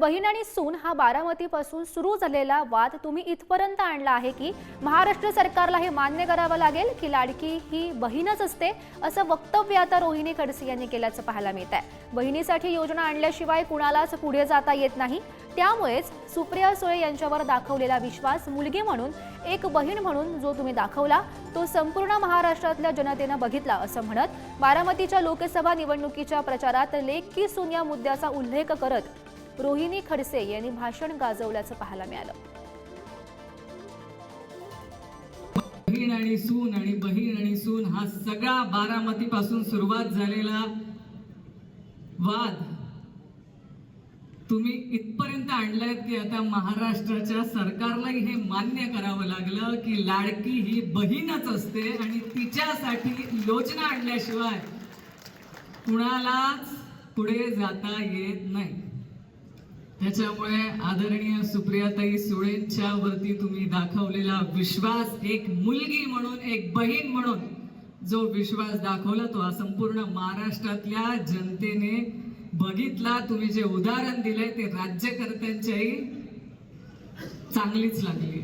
बहीण आणि सून हा बारामतीपासून सुरू झालेला वाद तुम्ही इथपर्यंत आणला आहे की महाराष्ट्र सरकारला हे मान्य करावं लागेल की लाडकी ही बहीणच असते असं वक्तव्य आता रोहिणी खडसे यांनी केल्याचं पाहायला मिळत आहे. बहिणीसाठी योजना आणल्याशिवाय कुणालाच पुढे जाता येत नाही. त्यामुळेच सुप्रिया सुळे यांच्यावर दाखवलेला विश्वास मुलगी म्हणून एक बहीण म्हणून जो तुम्ही दाखवला तो संपूर्ण महाराष्ट्रातल्या जनतेनं बघितला असं म्हणत बारामतीच्या लोकसभा निवडणुकीच्या प्रचारात लेख की सून या मुद्द्याचा उल्लेख करत रोहिणी खडसे यांनी भाषण गाजवल्याचं पाहायला मिळालं. बहीण आणि सून आणि बहीण आणि सून हा सगळा बारामती पासून सुरुवात झालेला वाद तुम्ही इथपर्यंत आणलायत की आता महाराष्ट्राच्या सरकारलाही हे मान्य करावं लागलं की लाडकी ही बहीणच असते आणि तिच्यासाठी योजना आणल्याशिवाय कुणालाच पुढे जाता येत नाही. त्याच्यामुळे आदरणीय सुप्रियाताई सुळेंच्या वरती तुम्ही दाखवलेला विश्वास एक मुलगी म्हणून एक बहीण म्हणून जो विश्वास दाखवला तो हा संपूर्ण महाराष्ट्रातल्या जनतेने बघितला. तुम्ही जे उदाहरण दिलंय ते राज्यकर्त्यांच्याही चांगलीच लागली.